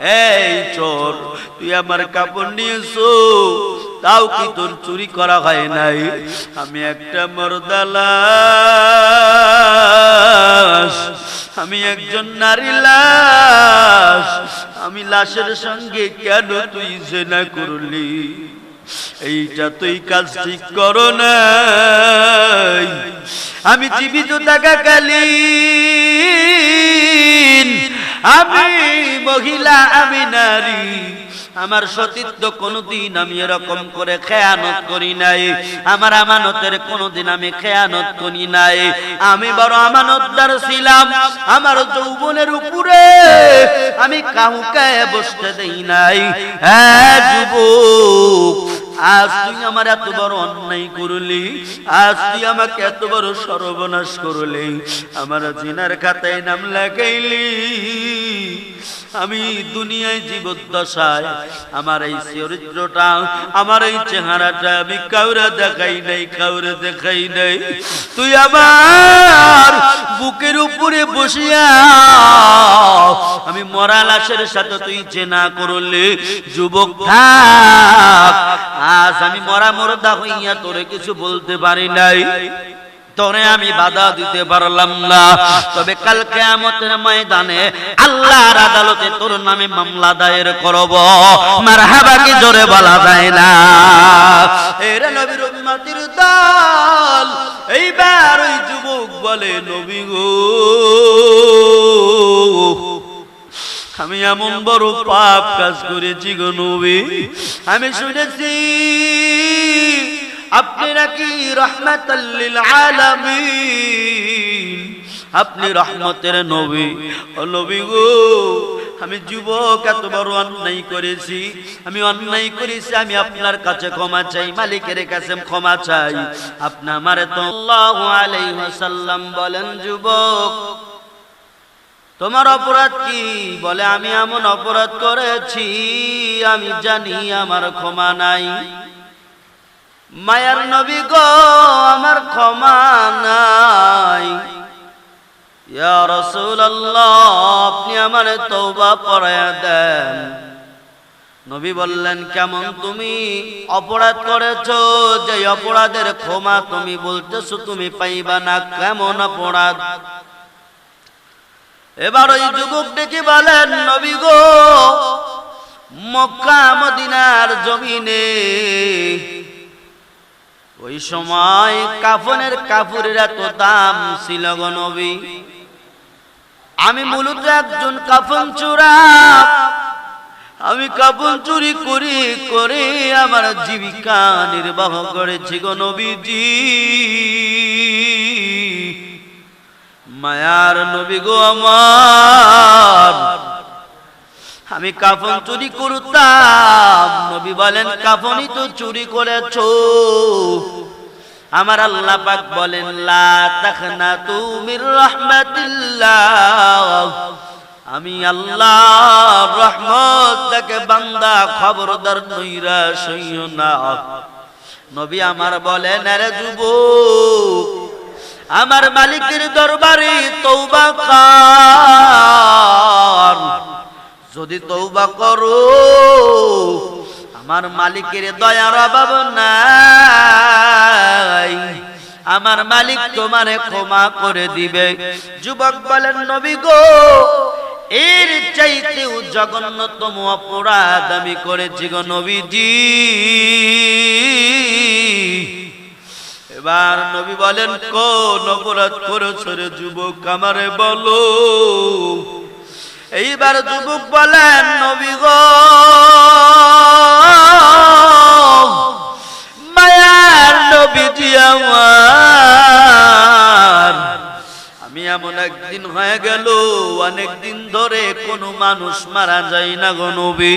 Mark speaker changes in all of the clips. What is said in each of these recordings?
Speaker 1: এই চোর, তুই আমার কাপড় নিয়েছো তাও কি তোর চুরি করা হয় নাই? আমি একটা মরদালাস আমি একজন নারী লাশ। আমি লাশের সঙ্গে কেন তুই জেনা করলি? এইটা তুই কাজ ঠিক করো আমি জীবিত থাকাকালীন আমি মহিলা, আমি নারী। আমার সতীত্ব কোনোদিন আমি এরকম করে খেয়ানত করি নাই। আমার আমানতের কোনোদিন আমি খেয়ানত করি নাই। আমি বড় আমানতদার ছিলাম। আমার যৌবনের উপরে আমি কাউকে বসতে দেই নাই। হ্যাঁ যুবক আজ তুই আমার এত বড় অন্যায় করলি, আজ তুই আমাকে এত বড় সর্বনাশ করলি, আমার জিনার খাতায় নাম লাগাইলি। আমি দুনিয়ায় জীবদ্দশায়, আমার এই চরিত্রটা, আমার এই চেহারাটা আমি কাউরে দেখাই নাই, কাউরে দেখাই নাই। তুই আমার বুকের উপরে বসিয়া, আমি মরা লাশের সাথে তুই চেনা করলে, যুবক আজ আমি মরা মরদা হইয়া তোরে কিছু বলতে পারি নাই। তোরে আমি বাধা দিতে পারলাম না। তবে কাল কেয়ামতের ময়দানে আল্লাহর আদালতে তোর নামে মামলা দায়ের করব। মারহাবা কি জোরে বলা যায় না? এরে নবীর উম্মতির দল, এইবার ওই যুবক বলে, নবী গো, আমি এমন বড় পাপ কাজ করেছি গো নবী। আমি শুনেছি আপনি নাকি আলামিন? আপনি রহমতের নবী। ও নবী গো, আমি যুবক, এত বড় অন্যায় করেছি। আমি অন্যায় করেছি, আমি আপনার কাছে ক্ষমা চাই, মালিকের কাছে ক্ষমা চাই। আপনি আমারে তো ওয়াসাল্লাম বলেন, যুবক, তোমার অপরাধ কি? বলে, আমি এমন অপরাধ করেছি, আমি জানি আমার ক্ষমা নাই। মায়ার নবী গো, আমার ক্ষমা নাই। ইয়া আপনি আমার তওবা পড়ায়া দেন। নবী বললেন, কেমন তুমি অপরাধ করেছ? যে অপরাধের ক্ষমা তুমি বলতেছো, তুমি পাইবা না, কেমন অপরাধ? এবার ওই যুবক ডেকে বলেন, নবী গো, মক্কা, মদিনার জমিনে ওই সময় কাফনের কাপড়ের এত দাম ছিল নবী। আমি মূলত একজন কাফন চোরা আমি কাপন চুরি করি, করে আমার জীবিকা নির্বাহ করেছি গো নবীজি। মায়ার নবী গো আমার। আমি কাফন চুরি করতাম। নবী বলেন, কাফনই তো চুরি করেছ। আমার আল্লাহ পাক বলেন, লা তাখনা তুমির রাহমাতিল্লাহ। আমি আল্লাহ রহমত থেকে বান্দা খবরদার নইরা সইও না। নবী আমার বলেন, আরে যুবক, আমার মালিকের দরবারে তৌবা কর। যদি তৌবা করো, আমার মালিকের দয়ার অভাব নাই। আমার মালিক তোমারে ক্ষমা করে দিবে। যুবক বলেন, নবী গো, এর চাইতেও জঘন্যতম অপরাধ আমি করেছি গো নবীজি। এবার নবী বলেন, কোন অপরাধ করেছ রে যুবক, আমারে বলো। এইবার যুবক বলেন নবী গো মায়ার নবীজি আমার। আমি এমন একদিন হয়ে গেল, অনেক দিন ধরে কোনো মানুষ মারা যায় না গো নবী।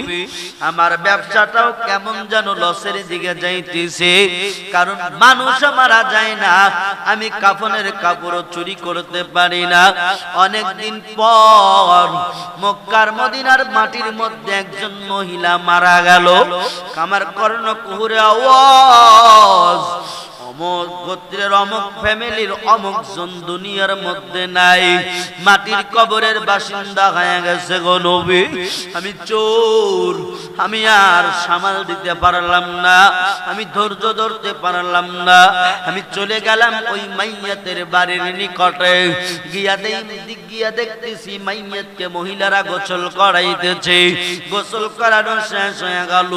Speaker 1: আমার ব্যবসাটাও কেমন যেন লসের দিকে যাইতেছে, কারণ মানুষ মারা যায় না, আমি কাফনের কাপড় চুরি করতে পারি না। অনেক দিন পর মক্কার মদিনার মাটির মধ্যে একজন মহিলা মারা গেল। আমার কর্ণ কুহুরে আওয়াজ অমক গোত্রের, অমক ফ্যামিলির, অমক জন দুনিয়ার মধ্যে নাই। মাটির কবরের বাসিন্দা হয়ে গেছে গো নবী। আমি চোর, আমি আর সামাল দিতে পারলাম না, আমি ধৈর্য ধরতে পারলাম না। আমি চলে গেলাম ওই মাইয়াতের বাড়ির নিকটে। গিয়া গিয়া দেখতেছি, মাইয়াতকে মহিলারা গোসল করাইতেছে। গোসল করানো শেষ হয়ে গেল।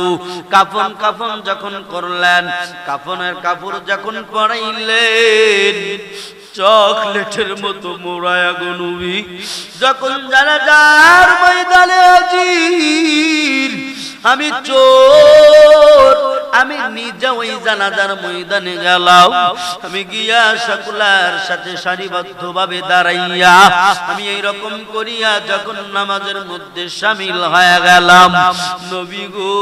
Speaker 1: কাফন কাফন যখন করলেন, কাফনের কাপড় যখন পরাইলেন চকলেটের মতো মোড়ায়া গনুবি। যখন যারা যার ময়দানে আমি চোর, আমি নিজে ওই জানাজার ময়দানে গেলাম। আমি গিয়া সকলার সাথে সারিবদ্ধ ভাবে দাঁড়াইয়া, আমি এই রকম করিয়া যখন নামাজের মধ্যে সামিল হয়ে গেলাম, নবী গো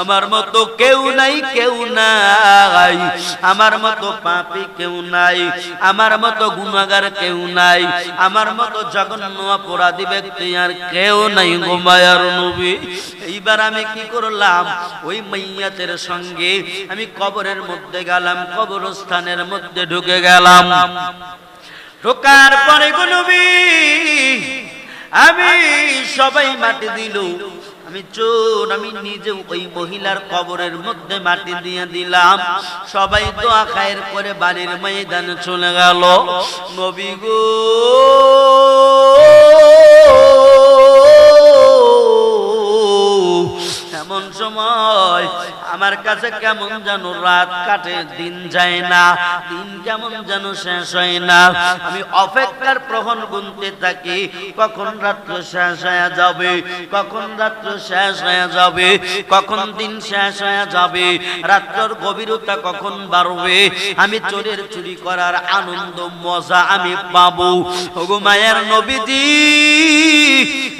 Speaker 1: আমার মতো কেউ নাই কেউ নাই। আমার মতো পাপি কেউ নাই, আমার মতো গুণাগার কেউ নাই, আমার মতো জঘন্য অপরাধী ব্যক্তি আর কেউ নাই গোমায়ার নবী। এইবার আমি কি করলাম? ওই মাইয়াতের সঙ্গে আমি কবরের মধ্যে গেলাম, কবরস্থানের মধ্যে ঢুকে গেলাম। ঢোকার পরে গুনবি আমি সবাই মাটি দিল আমি চোর, আমি নিজে ওই মহিলার কবরের মধ্যে মাটি দিয়ে দিলাম। সবাই দোয়া খায়ের করে বাড়ির ময়দানে চলে গেল। নবী গো, এমন সময় আমার কাছে কেমন যেন রাত কাটে, দিন যায় না, দিন কেমন যেন শেষ হয় না। আমি অপেক্ষার প্রহন গুনতে থাকি, কখন রাত্র শেষ হয়ে যাবে, কখন রাত্র শেষ হয়ে যাবে, কখন দিন শেষ হয়ে যাবে, রাত্রর গভীরতা কখন বাড়বে? আমি চোরের চুরি করার আনন্দ, মজা আমি পাবো। মায়ের নবীজি,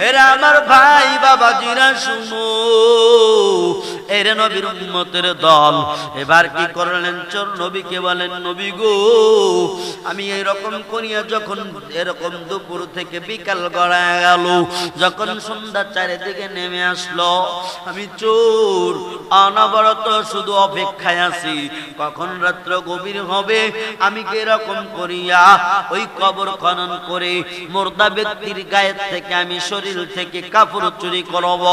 Speaker 1: এরা আমার ভাই বাবা বাবাজিরা, শুনো। এরে নবীর উম্মতের দল। এবার কি করলেন? চোর নবীকে বলেন, নবী গো, আমি এরকম করিয়া যখন এরকম দুপুর থেকে বিকাল গড়ায় গেল, যখন সন্ধ্যা চারিদিকে নেমে আসলো, আমি চোর, অনবরত শুধু অপেক্ষায় আছি। কখন রাত্র গভীর হবে? আমি কি এরকম করিয়া ওই কবর খনন করে মোর্দা ব্যক্তির গায়ের থেকে আমি শরীর থেকে কাপড় চুরি করব,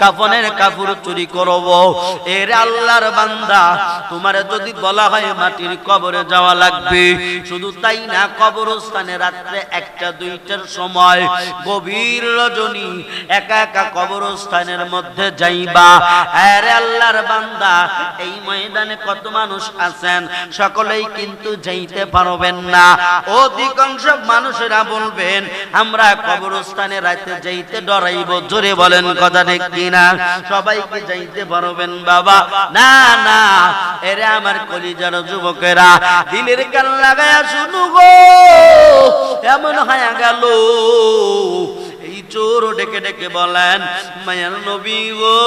Speaker 1: কাফনের কাপড় চুরি করব? এর আল্লাহর বান্দা, তোমার যদি বলা হয় মাটির কবরে যাওয়া লাগবে। শুধু তাই না, কবরস্থানে রাত্রে একটা, দুইটার সময় গভীর রজনী একা একা কবরস্থানের মধ্যে যাইবা। আরে আল্লাহর বান্দা, এই ময়দানে কত মানুষ আছেন, সকলেই কিন্তু যাইতে পারবেন না। অধিকাংশ মানুষেরা বলবেন, আমরা কবরস্থানে রাতে যাইতে ডরাইব। জোরে বলেন কথা ঠিক কিনা? সবাইকে যাইতে পারবেন, বাবা। না না, এরে আমার কলিজার যুবকেরা, দিলের কান লাগায়া শুনু গো, এমন হায়া গেল। এই চোর ডেকে ডেকে বলেন, মায়ের নবী গো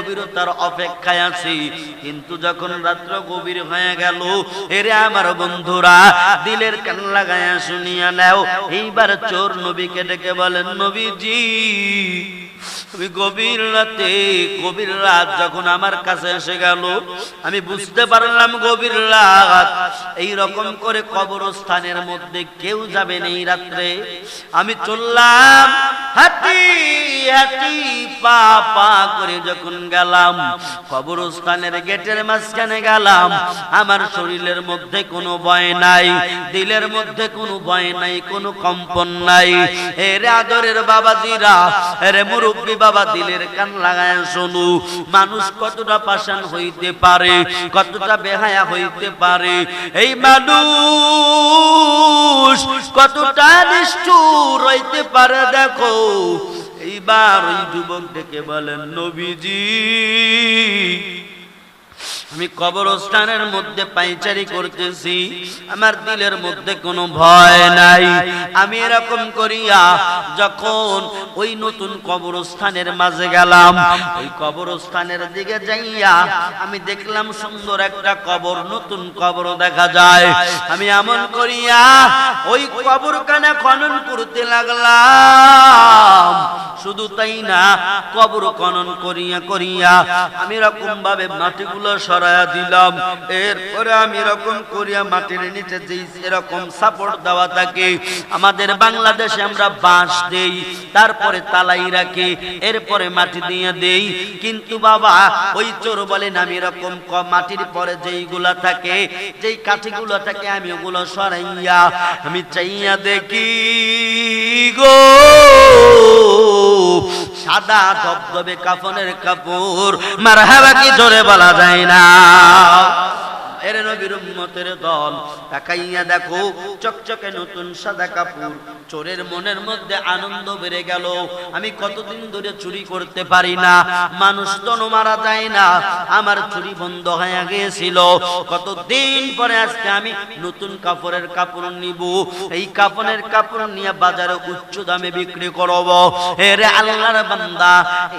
Speaker 1: গভীরতার অপেক্ষায় আছি। কিন্তু যখন রাত্র গভীর হয়ে গেল, এরে আমার বন্ধুরা, দিলের কান লাগায়া শুনিয়া নাও। এইবার চোর নবীকে ডেকে বলেন, নবীজি আমি গভীর রাতে, গভীর রাত যখন আমার কাছে এসে গেল, আমি বুঝতে পারলাম গভীর রাত। এই রকম করে কবরস্থানের মধ্যে কেউ যাবে না এই রাত্রে। আমি চললাম, হাঁটি হাঁটি, পা পা করে যখন গেলাম, কবরস্থানের গেটের মাঝখানে গেলাম, আমার শরীরের মধ্যে কোনো ভয় নাই, দিলের মধ্যে কোনো ভয় নাই, কোনো কম্পন নাই। এর আদরের বাবাজিরা, এরে মুরব্বী বাবা দিলের কান লাগায় শোনো মানুষ কতটা পাশান হইতে পারে, কতটা বেহায়া হইতে পারে? এই মানুষ কতটা নিষ্ঠুর হইতে পারে দেখো। এইবার ওই যুবক ডেকে বলেন, নবীজি আমি কবরস্থানের মধ্যে পাইচারি করতেছি, আমার দিলের মধ্যে কোনো ভয় নাই। আমি এরকম করিয়া যখন ওই নতুন কবরস্থানের মাঝে গেলাম, ওই কবরস্থানের দিকে যাইয়া আমি দেখলাম সুন্দর একটা কবর, নতুন কবর দেখা যায়। আমি এমন করিয়া ওই কবর কবরখানা খনন করতে লাগলাম। শুধু তাই না, কবর খনন করিয়া করিয়া আমি এরকম ভাবে মাটিগুলো সরাইয়া দিলাম। এরপরে আমি এরকম করিয়া মাটির নিচে যেই এরকম সাপোর্ট দেওয়া থাকে, আমাদের বাংলাদেশে আমরা বাঁশ দেই, তারপরে তালাই রাখি, এরপরে মাটি দিয়ে দেই। কিন্তু বাবা, ওই চোর বলেন আমি এরকম মাটির পরে যেইগুলা থাকে, যেই কাঠিগুলো থাকে, আমি ওগুলো সরাইয়া, আমি চাইয়া দেখি গো। সাদা ধবধবে কাফনের কাপড়। মারহাবা কি জোরে বলা যায় না? এর নবীর উম্মতের দল। তাকাইয়া দেখো, চকচকে নতুন সাদা কাপড়। চোরের মনের মধ্যে আনন্দ বেড়ে গেল। আমি কতদিন ধরে চুরি করতে পারি না। মানুষ তো মারা যায় না। আমার চুরি বন্ধ হয়ে গিয়েছিল। কতদিন পরে আজকে আমি নতুন কাপড়ের কাপড় নিব? এই কাপড়ের কাপড় নিয়ে বাজারে উচ্চ দামে বিক্রি করব। আল্লাহর বান্দা,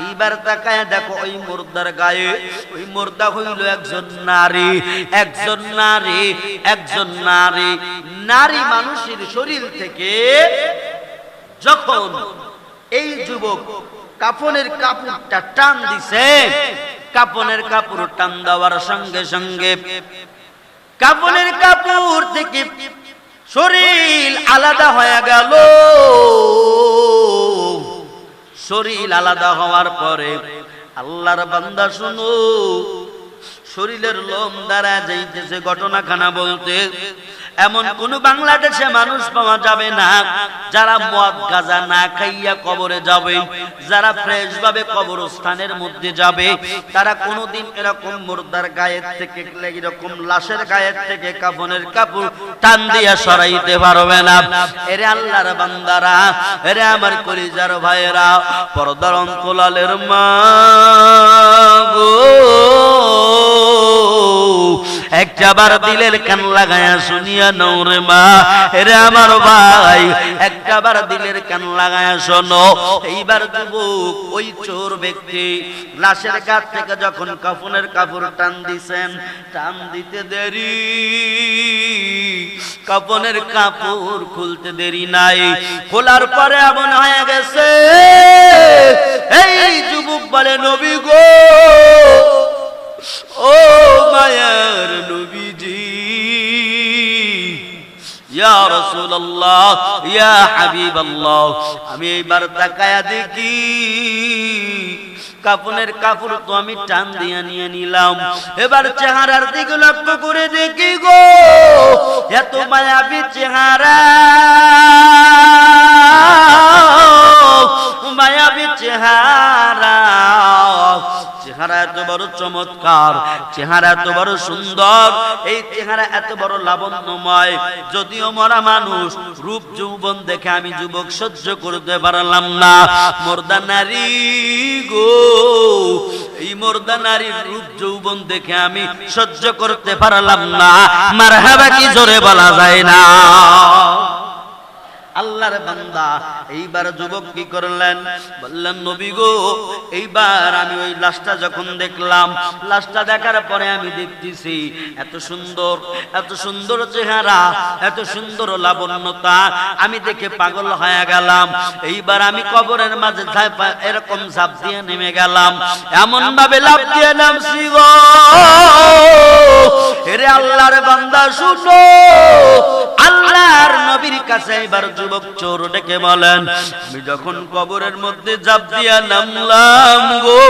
Speaker 1: এইবার তাকায় দেখো, ওই মুর্দার গায়ে। ওই মুর্দা হইল একজন নারী। একজন নারী একজন নারী নারী মানুষের শরীর থেকে যখন এই যুবক কাফনের কাপড়টা টান দিছে, কাপনের কাপড় টান দেওয়ার সঙ্গে সঙ্গে কাপনের কাপড় থেকে শরীর আলাদা হয়ে গেল। শরীর আলাদা হওয়ার পরে আল্লাহর বান্দা শুনো শরীরের লোম দ্বারা যাইতেছে ঘটনাখানা বলতে। এমন কোন বাংলাদেশে মানুষ পাওয়া যাবে না, যারা মদ গাজা না খাইয়া কবরে যাবে। যারা ফ্রেশ ভাবে কবরস্থানের মধ্যে যাবে, তারা কোনোদিন এরকম মুর্দার গায়ের থেকে, এরকম লাশের গায়ের থেকে কাফনের কাপড় টান দিয়া সরাইতে পারবে না। এরে আল্লাহর বান্দারা, এরে আমার কলিজার ভাইয়েরা, পর্দার অন্তলালের মা গো। একটাবার দিলের কান লাগায়া শুনিয়া নৌরে মা। এরে আমার ভাই দিলের কান লাগায়া শোনো। এইবার যুবক, ওই চোর ব্যক্তি লাশের কাছ থেকে যখন কাফনের কাপড় টান দিছেন, টান দিতে দেরি। কাপনের কাপড় খুলতে দেরি নাই। খোলার পরে এমন হয়ে গেছে, এই যুবক বলে, নবী গো, ও মায়ার রাসূলুল্লাহ, ইয়া হাবিবাল্লাহ। আমি এইবার তাকায়া দেখি কাপড় তো আমি টান দিয়ে নিয়ে নিলাম। এবার চেহারার দিকে লক্ষ্য করে দেখি গো, এত মায়াবী চেহারা। মায়াবী চেহারা। চেহারা এত বড় চমৎকার, চেহারা এত বড় সুন্দর, এই চেহারা এত বড় লাবণ্যময়। যদিও মরা মানুষ, রূপ যৌবন দেখে আমি যুবক সহ্য করতে পারলাম না। মোর্দা নারী গো, এই মোর্দা নারীর রূপ যৌবন দেখে আমি সহ্য করতে পারলাম না। মারহাবা কি জোরে বলা যায় না। আল্লাহর বান্দা। এইবার যুবক কি করলেন? বললেন, নবী গো, এইবার আমি ওই লাশটা যখন দেখলাম, লাশটা দেখার পরে আমি দেখতেছি, এত সুন্দর এত সুন্দর চেহারা, এত সুন্দর লাবণ্যতা। আমি দেখে পাগল হয়ে গেলাম। এইবার আমি কবরের মাঝে এরকম ঝাঁপ দিয়ে নেমে গেলাম। এমন ভাবে লাভ দিয়ে নামছি গো। এরে আল্লাহর বান্দা, শুনো। আল্লাহর নবীর কাছে এবার যুবক চোর ডেকে বলেন, আমি যখন কবরের মধ্যে জাপ দিয়া নামলাম গো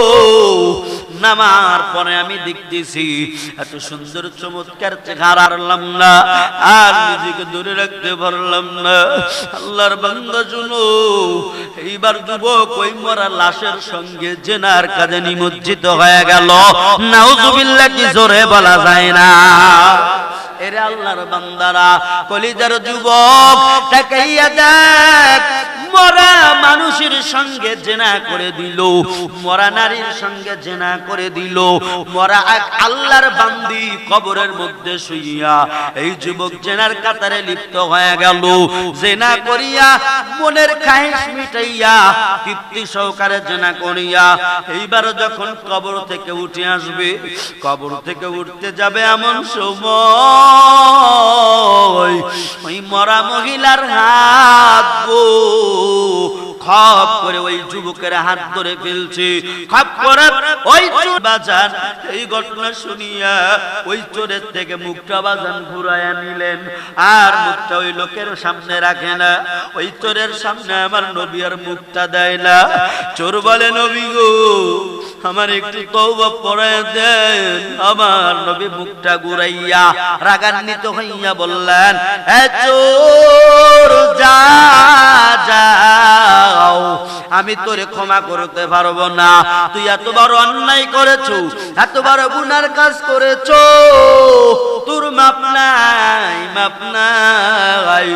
Speaker 1: নামার পরে আমি দেখতেছি, এত সুন্দর চমৎকার চেহারা হারলাম না আর নিজেকে দূরে রাখতে পারলাম না। আল্লাহর বান্দা শুনো, এইবার যুবক ওই মরা লাশের সঙ্গে জেনার কাজে নিমজ্জিত হয়ে গেল। নাউজুবিল্লাহ, কি জোরে বলা যায় না। এরে আল্লাহর বান্দারা, কলিজার যুবক, তাকাইয়া দেখ মরা মানুষের সঙ্গে জেনা করে দিল, মরা নারীর সঙ্গে জেনা করে দিল। মরা এক আল্লাহর বান্দি কবরের মধ্যে শুইয়া এই যুবক জেনার কাতারে লিপ্ত হয়ে গেল। জেনা করিয়া মনের খাহেশ মিটাইয়া তৃপ্তি সহকারে জেনা করিয়া এইবার যখন কবর থেকে উঠে আসবে, কবর থেকে উঠতে যাবে এমন সময়। ওই মরা মহিলার হাত গো। খপ করে ওই যুবকের হাত ধরে ফেলছে। খপ করে ওই চোর বাজান, এই ঘটনা শুনিয়া ওই চোরের থেকে মুখটা বাজান ঘুরাইয়া নিলেন। আর মুখটা ওই লোকের সামনে রাখে না। ওই চোরের সামনে আমার নবী আর মুখটা দেয় না। চোর বলে, নবী গো আমার একটু তওবা পড়ায় দেন। আমার নবী মুখটা ঘুরাইয়া রাগান্বিত হইয়া বললেন চোর যাও। আমি তোরে ক্ষমা করতে পারব না। তুই এত বড় অন্যায় করেছ, এত বড় গুনার কাজ করেছ। তোর মাপ নাই মাপ নাই।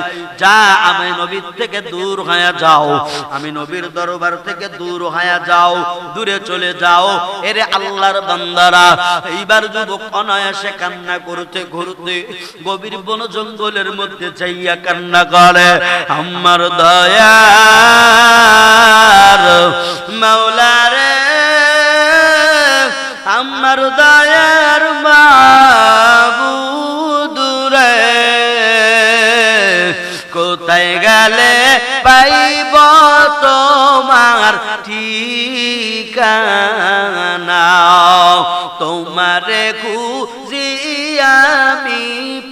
Speaker 1: যা, আমি নবীর থেকে দূর হয়ে যাও। আমি নবীর দরবার থেকে দূর হয়ে যাও, দূরে চলে যাও। এরে আল্লাহর বান্দারা, এইবার যুবক অনায়াসে কান্না করতে ঘুরতে গভীর বন জঙ্গলের মধ্যে যাইয়া কান্না করে। আমার দয়ার মাওলারে, আমার দয়ার কোথায় গেলে পাইব তোমার ঠিকানা? তোমারে খুঁজি আমি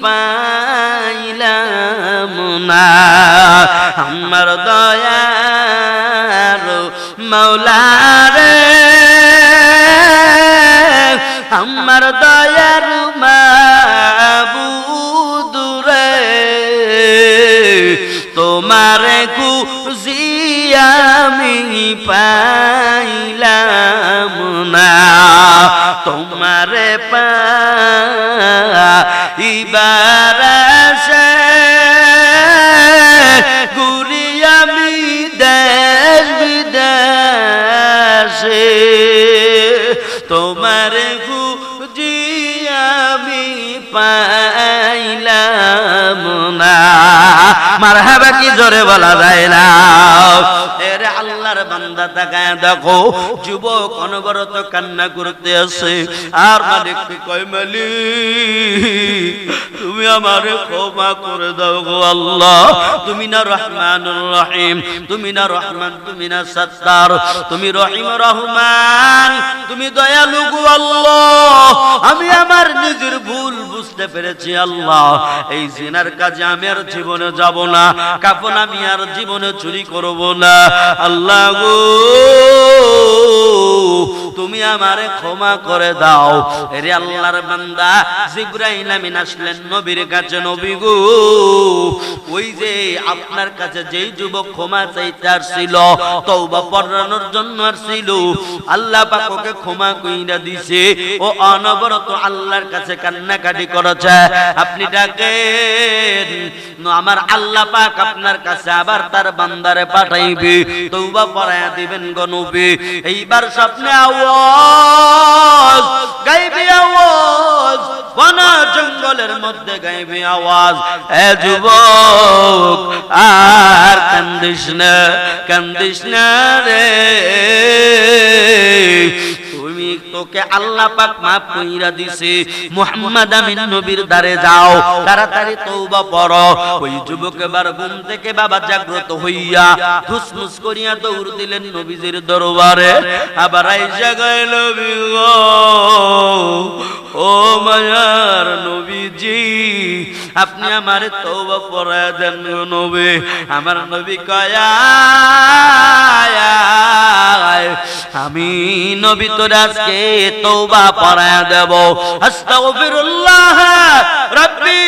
Speaker 1: পাইলাম না। আমার দয়ার মৌলারে আমার দয়ার আমি পাইলাম না। তোমার পাইবার সে ঘুরি আমি দেশ বিদেশে। তোমার খুঁজি আমি পাইলাম না। মার হাবা কি জোরে বলা যায় না। তাকায় দেখো যুবক অনবরত কান্না করতে আসে। আর মালিক কয় মালিক? তুমি আমার ক্ষমা করে দাও গো আল্লাহ। তুমি না রহমান রহিম, তুমি না রহমান, তুমি না সত্তার। তুমি রহিম রহমান, তুমি দয়ালু গো আল্লাহ। আমি আমার নিজের ভুল বুঝতে পেরেছি আল্লাহ। এই জিনার কাজে আমি আর জীবনে যাব না। কাপন আমি আর জীবনে চুরি করব না। আল্লাহ গো, তুমি আমারে ক্ষমা করে দাও। রে আল্লাহর বান্দা, জিব্রাইল আমিন আসলেন নবীর কাছে নবী গো, ওই যে আপনার কাছে যেই যুবক ক্ষমা চাইতে আসছিল, তওবা পড়ানোর জন্য আসছিল, আল্লাহ পাক ওকে ক্ষমা কইরা দিছে। ও অনবরত আল্লাহর কাছে কান্নাকাটি করেছে। আপনি ডাকেন আমার আল্লাহ পাক আপনার কাছে আবার তার বান্দারে পাঠাইবে। তওবা পড়ায়া দিবেন গো নবী। এইবার স্বপ্নে আওয়াজ, গাইবে আওয়াজ, বনা জঙ্গলের মধ্যে গাইবে আওয়াজ এ যুবক আর কান্দিস না রে তোকে আল্লাহ পাক মাফ কইরা দিছে মুহাম্মদ আমিন নবীর দারে যাও তাড়াতাড়ি তওবা পড়ো ওই যুবক এবার ঘুম থেকে বাবা জাগ্রত হইয়া ফুসফুস করিয়া দৌড় দিলেন নবীজির দরবারে আবার আইসা গেল নবী গো ও মায়ার নবীজি আপনি আমার তওবা পড়ায় দেন নবী আমার নবী কয়া আমি নবী তোর আজকে তোবা পড়ায় দেব। আস্তাগফিরুল্লাহ রাব্বি